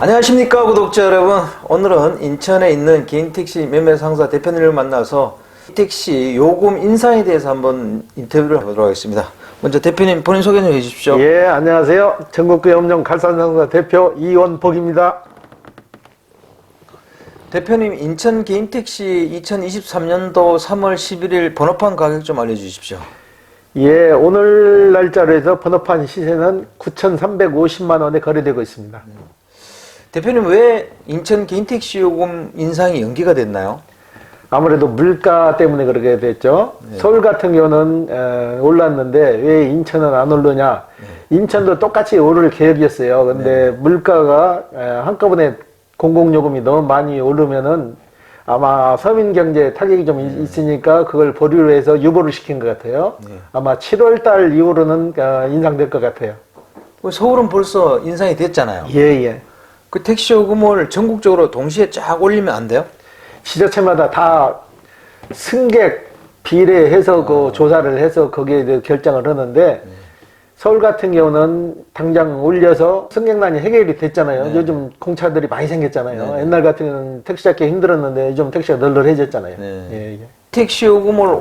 안녕하십니까 구독자 여러분 오늘은 인천에 있는 개인 택시 매매 상사 대표님을 만나서 택시 요금 인상에 대해서 한번 인터뷰를 해보도록 하겠습니다 먼저 대표님 본인 소개 좀 해주십시오 예, 안녕하세요. 전국구 염정 갈산상사 대표 이원복입니다. 대표님 인천 개인 택시 2023년도 3월 11일 번호판 가격 좀 알려주십시오 예, 오늘 날짜로 해서 번호판 시세는 9,350만 원에 거래되고 있습니다. 대표님 왜 인천 개인 택시 요금 인상이 연기가 됐나요? 아무래도 물가 때문에 그렇게 됐죠. 서울 같은 경우는 에, 올랐는데 왜 인천은 안 오르냐? 인천도 똑같이 오를 계획이었어요. 근데 물가가 에, 한꺼번에 공공요금이 너무 많이 오르면은 아마 서민 경제에 타격이 좀 있- 있으니까 그걸 보류를 해서 유보를 시킨 것 같아요. 아마 7월 달 이후로는 어, 인상될 것 같아요. 서울은 벌써 인상이 됐잖아요 예, 예. 그 택시 요금을 전국적으로 동시에 쫙 올리면 안 돼요? 지자체마다 다 승객 비례해서 그 조사를 해서 거기에 대해 결정을 하는데 서울 같은 경우는 당장 올려서 승객난이 해결이 됐잖아요. 요즘 공차들이 많이 생겼잖아요. 옛날 같은 경우는 택시 잡기 힘들었는데 요즘 택시가 널널해졌잖아요. 네. 예, 예. 택시 요금을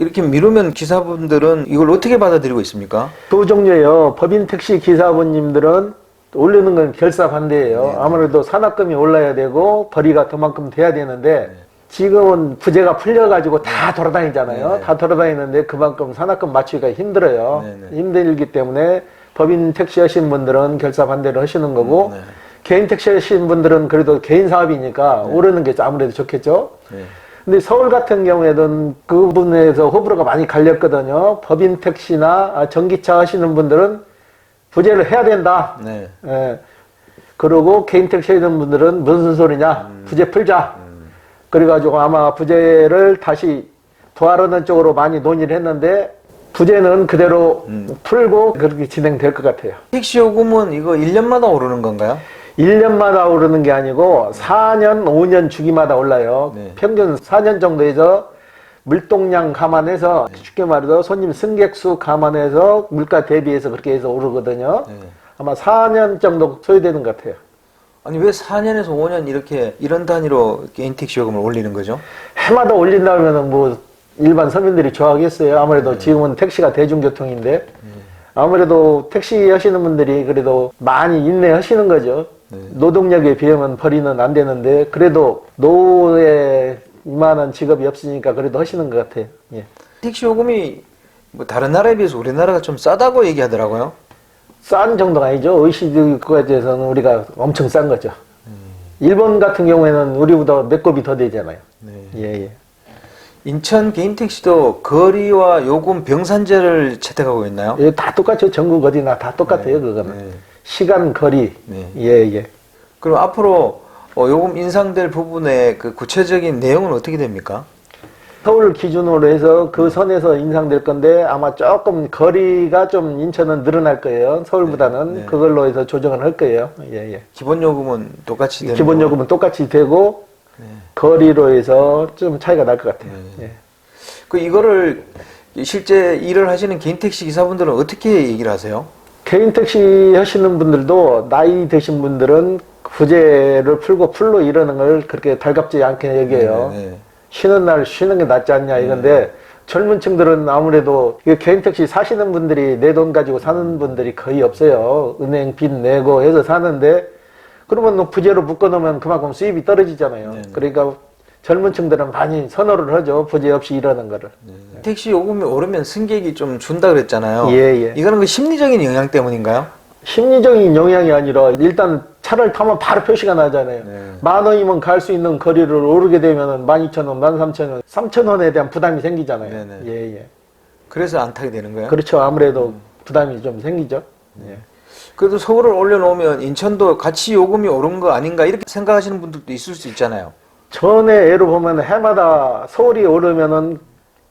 이렇게 미루면 기사분들은 이걸 어떻게 받아들이고 있습니까? 두 종류예요. 법인 택시 기사분님들은 올리는 건 결사 반대예요. 아무래도 산업금이 올라야 되고 벌이가 그만큼 돼야 되는데 지금은 부재가 풀려가지고 다 돌아다니잖아요. 네, 네. 다 돌아다니는데 그만큼 산업금 맞추기가 힘들어요. 네, 네. 힘들기 때문에 법인 택시 하신 분들은 결사 반대를 하시는 거고 네. 개인 택시 하신 분들은 그래도 개인 사업이니까 오르는 게 아무래도 좋겠죠. 네. 근데 서울 같은 경우에는 그 부분에서 호불호가 많이 갈렸거든요. 법인 택시나 아, 전기차 하시는 분들은 부재를 해야 된다. 네. 예. 그리고 개인 택시 하시는 분들은 무슨 소리냐. 부재 풀자. 그래가지고 아마 부재를 다시 도하려는 쪽으로 많이 논의를 했는데 부재는 그대로 풀고 그렇게 진행될 것 같아요. 택시 요금은 이거 1년마다 오르는 건가요? 1년마다 오르는 게 아니고 4년, 5년 주기마다 올라요. 네. 평균 4년 정도에서 물동량 감안해서 쉽게 말해서 손님 승객 수 감안해서 물가 대비해서 그렇게 해서 오르거든요. 네. 아마 4년 정도 소요되는 것 같아요. 아니 왜 4년에서 5년 이렇게 이런 단위로 개인 택시 요금을 올리는 거죠? 해마다 올린다면 뭐 일반 서민들이 좋아하겠어요. 아무래도 지금은 택시가 대중교통인데 아무래도 택시 하시는 분들이 그래도 많이 인내하시는 거죠. 노동력에 비하면 벌이는 안 되는데 그래도 노후에 이만한 직업이 없으니까 그래도 하시는 것 같아요. 예. 택시 요금이 뭐 다른 나라에 비해서 우리나라가 좀 싸다고 얘기하더라고요. 싼 정도가 아니죠. OECD 국가에서는 우리가 엄청 싼 거죠. 일본 같은 경우에는 우리보다 몇 곱이 더 되잖아요. 네. 예, 예. 인천 개인 택시도 거리와 요금 병산제를 채택하고 있나요? 예, 다 똑같죠. 전국 어디나 다 똑같아요. 그거는. 네. 시간, 거리. 네. 예, 예. 그럼 앞으로 어, 요금 인상될 부분의 그 구체적인 내용은 어떻게 됩니까? 서울 기준으로 해서 그 선에서 인상될 건데 아마 조금 거리가 좀 인천은 늘어날 거예요. 서울보다는 네, 네. 그걸로 해서 조정을 할 거예요. 예, 예. 기본 요금은 똑같이 되는 기본. 요금은 똑같이 되고 네. 거리로 해서 좀 차이가 날 것 같아요. 네. 예. 그 이거를 실제 일을 하시는 개인 택시 기사분들은 어떻게 얘기를 하세요? 개인 택시 하시는 분들도 나이 드신 분들은 부재를 풀고 풀로 이러는 걸 그렇게 달갑지 않게 여겨요. 네, 네. 쉬는 날 쉬는 게 낫지 않냐 이건데 젊은 층들은 아무래도 개인 택시 사시는 분들이 내 돈 가지고 사는 분들이 거의 없어요. 은행 빚 내고 해서 사는데 그러면 뭐 부재로 묶어놓으면 그만큼 수입이 떨어지잖아요. 네, 네. 그러니까 젊은 층들은 많이 선호를 하죠. 부재 없이 일하는 거를. 택시 요금이 오르면 승객이 좀 준다 그랬잖아요. 예, 예. 이거는 그 심리적인 영향 때문인가요? 심리적인 영향이 아니라 일단 차를 타면 바로 표시가 나잖아요. 네. 만 원이면 갈 수 있는 거리를 오르게 되면은 만 이천 원, 만 삼천 원, 삼천 원에 대한 부담이 생기잖아요. 네, 네. 예, 예. 그래서 안 타게 되는 거예요? 그렇죠. 아무래도 부담이 좀 생기죠. 예. 그래도 서울을 올려놓으면 인천도 같이 요금이 오른 거 아닌가 이렇게 생각하시는 분들도 있을 수 있잖아요. 전에 예로 보면 해마다 서울이 오르면은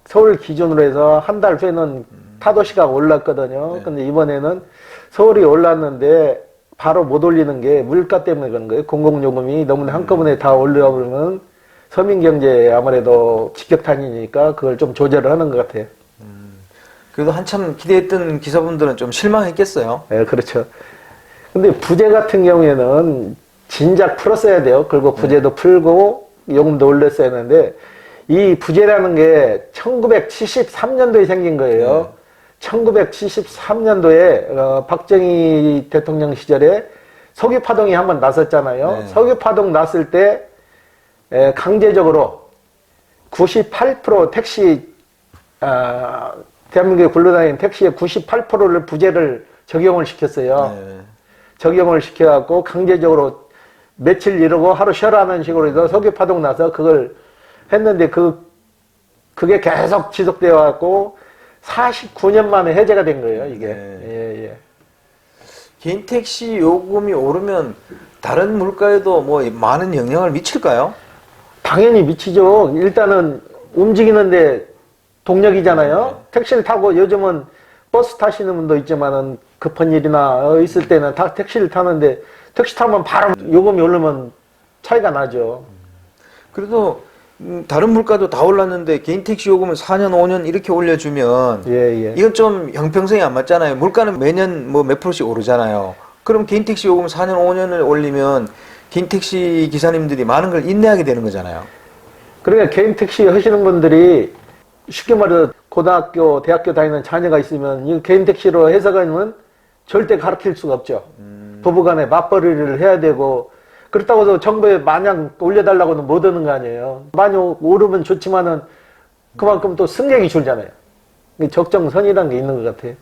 서울 기준으로 해서 한 달 후에는 타도시가 올랐거든요. 네. 근데 이번에는 서울이 올랐는데 바로 못 올리는 게 물가 때문에 그런 거예요. 공공요금이 너무나 한꺼번에 다 올려버리면 서민 경제에 아무래도 직격탄이니까 그걸 좀 조절을 하는 것 같아요. 그래도 한참 기대했던 기사분들은 좀 실망했겠어요. 예, 그렇죠. 근데 부재 같은 경우에는 진작 풀었어야 돼요. 그리고 부재도 풀고 요금도 올렸어야 했는데 이 부재라는 게 1973년도에 생긴 거예요. 1973년도에 어, 박정희 대통령 시절에 석유 파동이 한번 났었잖아요. 네. 석유 파동 났을 때 에, 강제적으로 98% 택시 아, 대한민국에 굴러다니는 택시의 98%를 부재를 적용을 시켰어요. 네. 적용을 시켜갖고 강제적으로 며칠 이러고 하루 쉬어라는 식으로 해서 석유 파동 나서 그걸 했는데 그 그게 계속 지속되어 갖고 49년 만에 해제가 된 거예요 이게 네. 예, 예. 개인 택시 요금이 오르면 다른 물가에도 뭐 많은 영향을 미칠까요? 당연히 미치죠 일단은 움직이는데 동력이잖아요 택시를 타고 요즘은 버스 타시는 분도 있지만은 급한 일이나 어, 있을 때는 다 택시를 타는데 택시 타면 바로 요금이 오르면 차이가 나죠 그래도 음, 다른 물가도 다 올랐는데 개인 택시 요금을 4년, 5년 이렇게 올려주면 예, 예. 이건 좀 형평성이 안 맞잖아요. 물가는 매년 뭐 몇 프로씩 오르잖아요. 그럼 개인 택시 요금 4년, 5년을 올리면 개인 택시 기사님들이 많은 걸 인내하게 되는 거잖아요. 그러니까 개인 택시 하시는 분들이 쉽게 말해서 고등학교, 대학교 다니는 자녀가 있으면 이 개인 택시로 회사 가면 절대 가르칠 수가 없죠. 부부간에 맞벌이를 해야 되고 그렇다고 해서 정부에 마냥 올려달라고는 못 하는 거 아니에요. 많이 오르면 좋지만은 그만큼 또 승객이 줄잖아요. 적정선이라는 게 있는 것 같아요.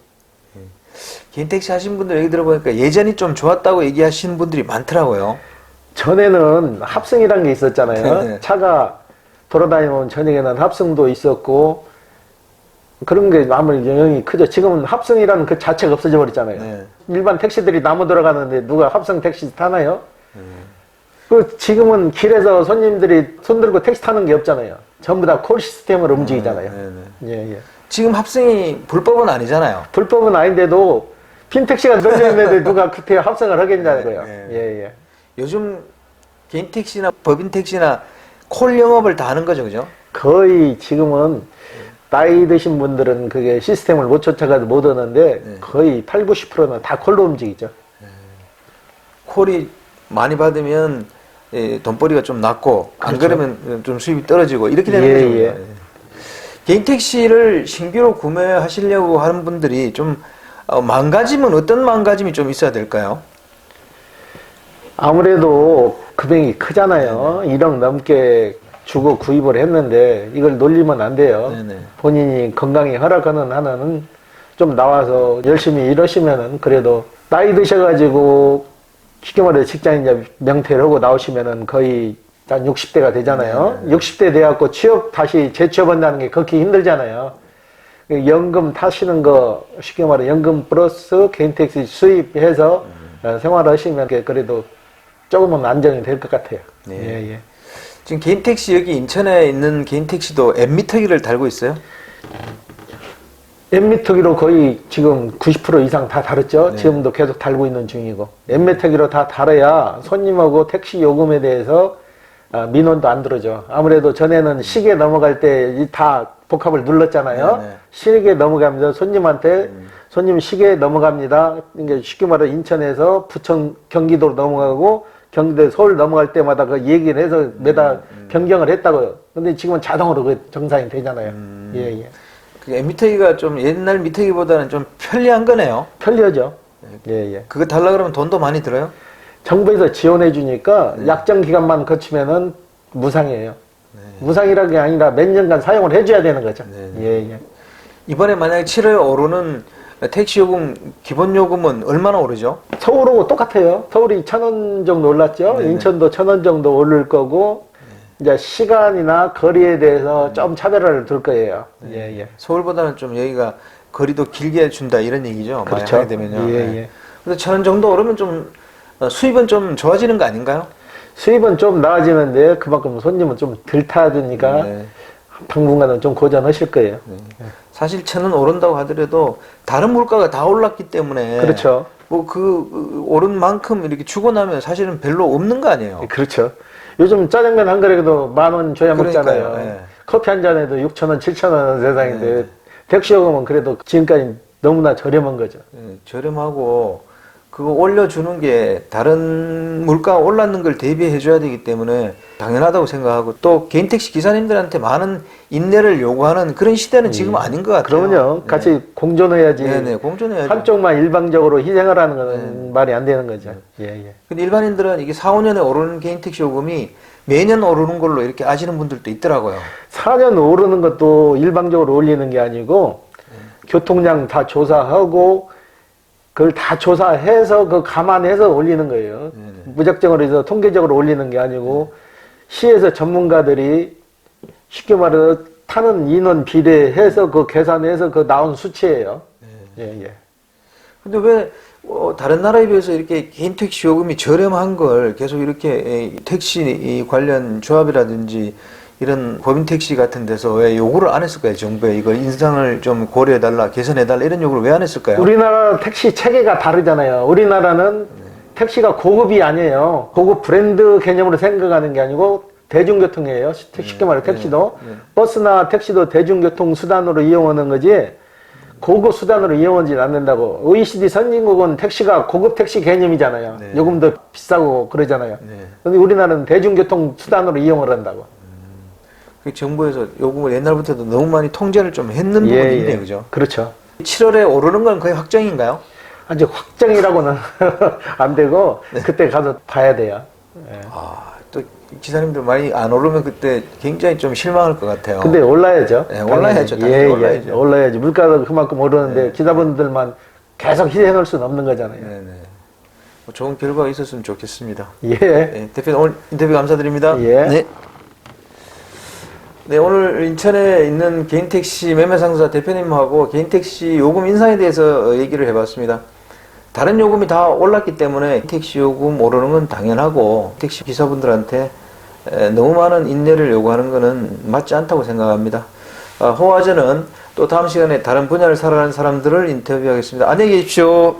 개인 택시 하신 분들 얘기 들어보니까 예전이 좀 좋았다고 얘기하시는 분들이 많더라고요. 전에는 합승이라는 게 있었잖아요. 네. 차가 돌아다니면 저녁에는 합승도 있었고 그런 게 아무리 영향이 크죠. 지금은 합승이라는 그 자체가 없어져 버렸잖아요. 네. 일반 택시들이 나무 들어가는데 누가 합승 택시 타나요? 네. 그 지금은 길에서 손님들이 손 들고 택시 타는 게 없잖아요. 전부 다 콜 시스템으로 움직이잖아요. 네, 네. 예, 예. 지금 합승이 불법은 아니잖아요. 불법은 아닌데도 핀 택시가 들려 있는데 누가 그때 합승을 하겠냐고요. 네, 네. 예, 예. 요즘 개인 택시나 법인 택시나 콜 영업을 다 하는 거죠, 그죠? 거의 지금은 나이 드신 분들은 그게 시스템을 못 쫓아가도 못 오는데 네. 거의 8, 90%는 다 콜로 움직이죠. 콜이 많이 받으면 예, 돈벌이가 좀 낮고 안 그렇죠. 그러면 좀 수입이 떨어지고 이렇게 되는 예, 거죠. 예. 예. 개인 택시를 신규로 구매하시려고 하는 분들이 좀 어, 망가짐은 어떤 망가짐이 좀 있어야 될까요? 아무래도 금액이 크잖아요. 1억 넘게 주고 구입을 했는데 이걸 놀리면 안 돼요. 네네. 본인이 건강이 허락하는 한은 좀 나와서 열심히 일하시면은 그래도 나이 드셔가지고 쉽게 말해 직장인 명퇴를 하고 나오시면은 거의 한 60대가 되잖아요. 60대 돼갖고 취업 다시 재취업한다는 게 그렇게 힘들잖아요. 그 연금 타시는 거 쉽게 말해 연금 플러스 개인 택시 수입해서 어, 생활하시면 그래도 조금은 안정이 될 것 같아요. 네. 예, 예. 지금 개인 택시 여기 인천에 있는 개인 택시도 엠미터기를 달고 있어요. 엠미터기로 거의 지금 90% 이상 다 달았죠. 네. 지금도 계속 달고 있는 중이고. 엠미터기로 다 달아야 손님하고 택시 요금에 대해서 아, 민원도 안 들어죠. 아무래도 전에는 시계 넘어갈 때 다 복합을 눌렀잖아요. 네, 네. 시계 넘어가면서 손님한테 손님 시계 넘어갑니다. 이게 쉽게 말해 인천에서 부천 경기도로 넘어가고 경기도 서울 넘어갈 때마다 그 얘기를 해서 매달 변경을 했다고요. 근데 지금은 자동으로 그 정상이 되잖아요. 예, 예. 그 엠미터기가 좀 옛날 미터기보다는 좀 편리한 거네요. 편리하죠. 예, 예. 그거 달라 그러면 돈도 많이 들어요? 정부에서 지원해 주니까 약정 기간만 거치면은 무상이에요. 무상이라는 게 아니라 몇 년간 사용을 해줘야 되는 거죠. 네. 예, 예. 이번에 만약에 7월에 오르는 택시 요금 기본 요금은 얼마나 오르죠? 서울하고 똑같아요. 서울이 천 원 정도 올랐죠. 네네. 인천도 천 원 정도 오를 거고 이제 시간이나 거리에 대해서 좀 차별화를 둘 거예요. 예, 예. 서울보다는 좀 여기가 거리도 길게 준다 이런 얘기죠. 만약 그렇죠. 하게 되면요. 예, 네. 예. 근데 천원 정도 오르면 좀 어, 수입은 좀 좋아지는 거 아닌가요? 수입은 좀 나아지는데 그만큼 손님은 좀 덜 타주니까 네. 당분간은 좀 고전하실 거예요. 사실 천원 오른다고 하더라도 다른 물가가 다 올랐기 때문에 그렇죠. 뭐그 오른 만큼 이렇게 주고 나면 사실은 별로 없는 거 아니에요. 그렇죠. 요즘 짜장면 한 그릇에도 만 원 줘야 그러니까요, 먹잖아요. 예. 커피 한 잔에도 6천 원, 7천 원 세상인데 네. 택시 요금은 그래도 지금까지 너무나 저렴한 거죠. 예, 저렴하고 그 그거 올려주는 게 다른 물가 올랐는 걸 대비해 줘야 되기 때문에 당연하다고 생각하고 또 개인 택시 기사님들한테 많은 인내를 요구하는 그런 시대는 지금 아닌 것 같아요. 그러면요. 같이 공존해야지. 네, 네, 공존해야죠. 한쪽만 일방적으로 희생을 하는 건 말이 안 되는 거죠. 예, 예. 근데 일반인들은 이게 4, 5년에 오르는 개인 택시 요금이 매년 오르는 걸로 이렇게 아시는 분들도 있더라고요. 4년 오르는 것도 일방적으로 올리는 게 아니고 교통량 다 조사하고 그걸 다 조사해서 그 감안해서 올리는 거예요. 무작정으로 해서 통계적으로 올리는 게 아니고 시에서 전문가들이 쉽게 말해서 타는 인원 비례해서 그 계산해서 그 나온 수치예요. 예, 예. 근데 왜 어, 다른 나라에 비해서 이렇게 개인 택시 요금이 저렴한 걸 계속 이렇게 이 택시 이 관련 조합이라든지 이런 법인 택시 같은 데서 왜 요구를 안 했을까요? 정부에 이거 인상을 좀 고려해달라, 개선해달라 이런 요구를 왜 안 했을까요? 우리나라 택시 체계가 다르잖아요. 우리나라는 택시가 고급이 아니에요. 고급 브랜드 개념으로 생각하는 게 아니고 대중교통이에요. 쉽게 말해 택시도 버스나 택시도 대중교통 수단으로 이용하는 거지 고급 수단으로 이용하지 않는다고. OECD 선진국은 택시가 고급 택시 개념이잖아요. 네. 요금도 비싸고 그러잖아요. 네. 근데 우리나라는 대중교통 수단으로 이용을 한다고. 그 정부에서 요금을 옛날부터도 너무 많이 통제를 좀 했는 부분이 있네요, 그죠? 그렇죠. 7월에 오르는 건 거의 확정인가요? 아직 확정이라고는 안 되고 네. 그때 가서 봐야 돼요. 예. 아, 또 기사님들 많이 안 오르면 그때 굉장히 좀 실망할 것 같아요. 근데 올라야죠. 네, 올라야죠. 당연히. 당연히 예, 올라야죠. 네. 예, 올라야지. 물가가 그만큼 오르는데 기사분들만 계속 희생할 수는 없는 거잖아요. 네네. 뭐 좋은 결과가 있었으면 좋겠습니다. 예. 네, 대표님 오늘 인터뷰 감사드립니다. 예. 네. 네, 오늘 인천에 있는 개인 택시 매매 상사 대표님하고 개인 택시 요금 인상에 대해서 어, 얘기를 해봤습니다. 다른 요금이 다 올랐기 때문에 택시 요금 오르는 건 당연하고 택시 기사분들한테 에, 너무 많은 인내를 요구하는 것은 맞지 않다고 생각합니다. 아, 호화전은 또 다음 시간에 다른 분야를 살아가는 사람들을 인터뷰하겠습니다. 안녕히 계십시오.